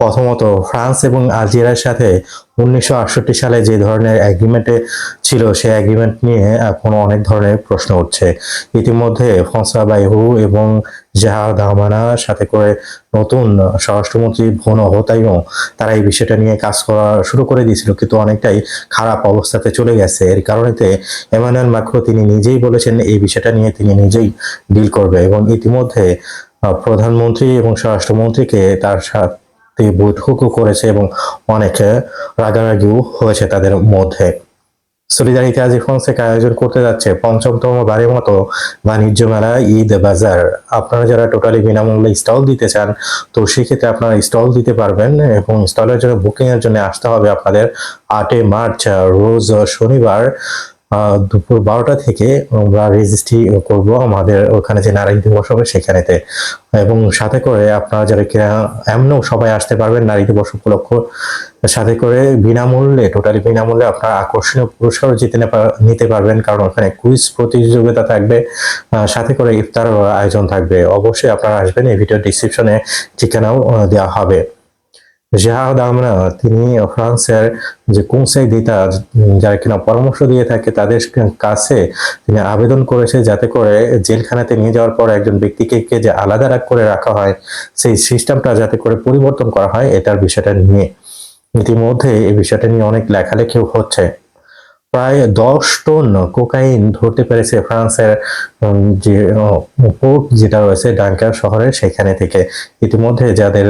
প্রথমত ফ্রান্স এবং আলজেরিয়ার সাথে উনিশশো আটষট্টি সালে যে ধরনের অ্যাগ্রিমেন্টে ছিল, সেই অ্যাগ্রিমেন্ট নিয়ে এখনও অনেক ধরনের প্রশ্ন উঠছে। ইতিমধ্যে ফসা বাইহু এবং জাহাদ হামানার সাথে করে নতুন স্বরাষ্ট্রমন্ত্রী ভন হতাইও, তারা এই বিষয়টা নিয়ে কাজ করা শুরু করে দিয়েছিল, কিন্তু অনেকটাই খারাপ অবস্থাতে চলে গেছে। এর কারণেতে এমানুয়েল মাক্রো তিনি নিজেই বলেছেন, এই বিষয়টা নিয়ে তিনি নিজেই ডিল করবে এবং ইতিমধ্যে প্রধানমন্ত্রী এবং স্বরাষ্ট্রমন্ত্রীকে তার সাথে বৈঠকও করেছে এবং অনেক রাগারাগিও হয়েছে তাদের মধ্যে। সলিদারিতে আজ ফোনসেক আয়োজন করতে যাচ্ছে পঞ্চমতম বারের মতো বাণিজ্য মেলা ঈদ বাজার। আপনারা যারা টোটালি বিনামূল্যে স্টল দিতে চান, তো সেক্ষেত্রে আপনারা স্টল দিতে পারবেন এবং স্টলের জন্য বুকিং এর জন্য আসতে হবে আপনাদের আটই মার্চ, রোজ শনিবার। দুপুর বারোটা থেকে আমরা রেজিস্ট্রি করব আমাদের ওখানে যে নারী দিবস হবে সেখানেতে। এবং সাথে করে আপনারা যারা কিনা এমনও সবাই আসতে পারবেন নারী দিবস উপলক্ষ, সাথে করে বিনামূল্যে টোটালি বিনামূল্যে আপনারা আকর্ষণীয় পুরস্কারও জিতে নিতে পারবেন, কারণ ওখানে কুইজ প্রতিযোগিতা থাকবে সাথে করে ইফতার আয়োজন থাকবে। অবশ্যই আপনারা আসবেন, এই ভিডিও ডিসক্রিপশনে ঠিকানাও দেওয়া হবে। জাহাদ আমরা, তিনি ফ্রান্সের যে কুংসাই দিতা, যারা কিনা পরামর্শ দিয়ে থাকে, তাদের কাছে তিনি আবেদন করেছে যাতে করে জেলখানাতে নিয়ে যাওয়ার পর একজন ব্যক্তিকে যে আলাদা রাখ করে রাখা হয়, সেই সিস্টেমটা যাতে করে পরিবর্তন করা হয়, এটার বিষয়টা নিয়ে। ইতিমধ্যে এই বিষয়টা নিয়ে অনেক লেখালেখিও হচ্ছে। প্রায় দশ টন কোকাইন ধরতে পেরেছে ফ্রান্সের যে পোর্ট যেটা রয়েছে ডাঙ্কার শহরে সেখানে থেকে। ইতিমধ্যে যাদের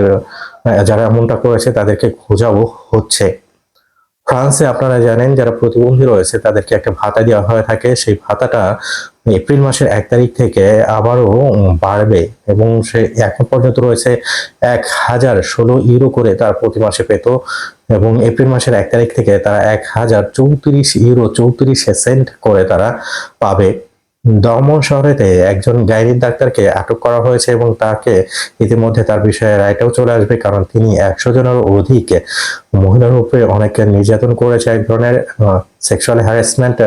যারা এমনটা করেছে তাদেরকে খোঁজাও হচ্ছে। ফ্রান্সে আপনারা জানেন, যারা প্রতিবন্ধী রয়েছে, তাদেরকে একটা ভাতা দেওয়া হয়ে থাকে। সেই ভাতাটা এপ্রিল মাসের এক তারিখ থেকে আবারও বাড়বে এবং সে এখন পর্যন্ত রয়েছে এক হাজার ষোলো ইউরো করে তার প্রতি মাসে পেত এবং এপ্রিল মাসের এক তারিখ থেকে তারা এক হাজার চৌত্রিশ ইউরো চৌত্রিশ সেন্ট করে তারা পাবে। দমন শহরেতে একজন গাইনির ডাক্তারকে আটক করা হয়েছে এবং তাকে ইতিমধ্যে তার বিষয়ে রায়টাও চলে আসবে, কারণ তিনি একশো জনের অধিক মহিলার উপরে অনেক নির্যাতন করেছে। এক ধরনের সেক্সুয়াল হ্যারাসমেন্ট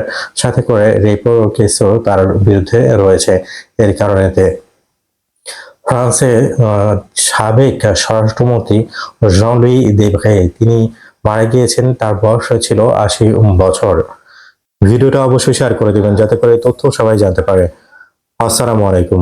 সাথে করে রেপো কেসও তার বিরুদ্ধে রয়েছে। এর কারণেতে ফ্রান্সে সাবেক স্বরাষ্ট্রমন্ত্রী জন লুই দেভ্রে তিনি মারা গিয়েছেন, তার বয়স ছিল আশি বছর। ভিডিওটা অবশ্যই শেয়ার করে দিবেন যাতে করে তথ্য সবাই জানতে পারে। আসসালামু আলাইকুম।